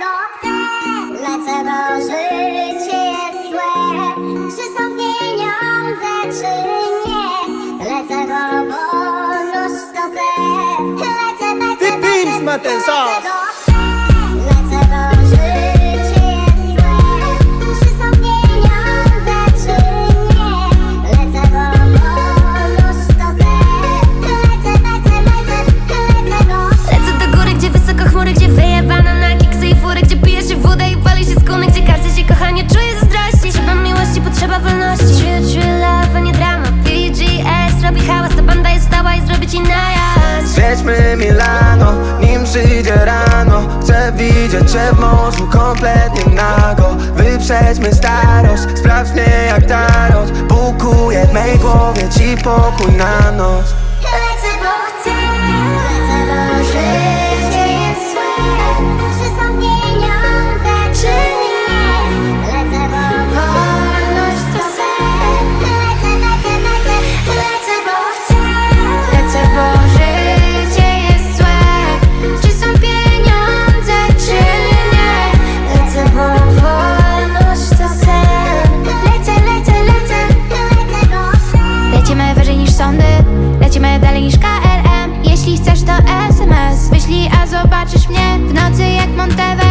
bo chcę bo życie jest złe. Czy są pieniądze, czy nie. Lecę, bo wolność to Pims ma ten Zwiedźmy Milano, nim przyjdzie rano. Chcę widzieć cię w morzu kompletnie nago. Wyprzedźmy starość, sprawdź mnie jak tarot Bukuję w mej głowie ci pokój na noc Lecimy dalej niż KLM Jeśli chcesz to SMS Wyślij, a zobaczysz mnie W nocy jak Monteve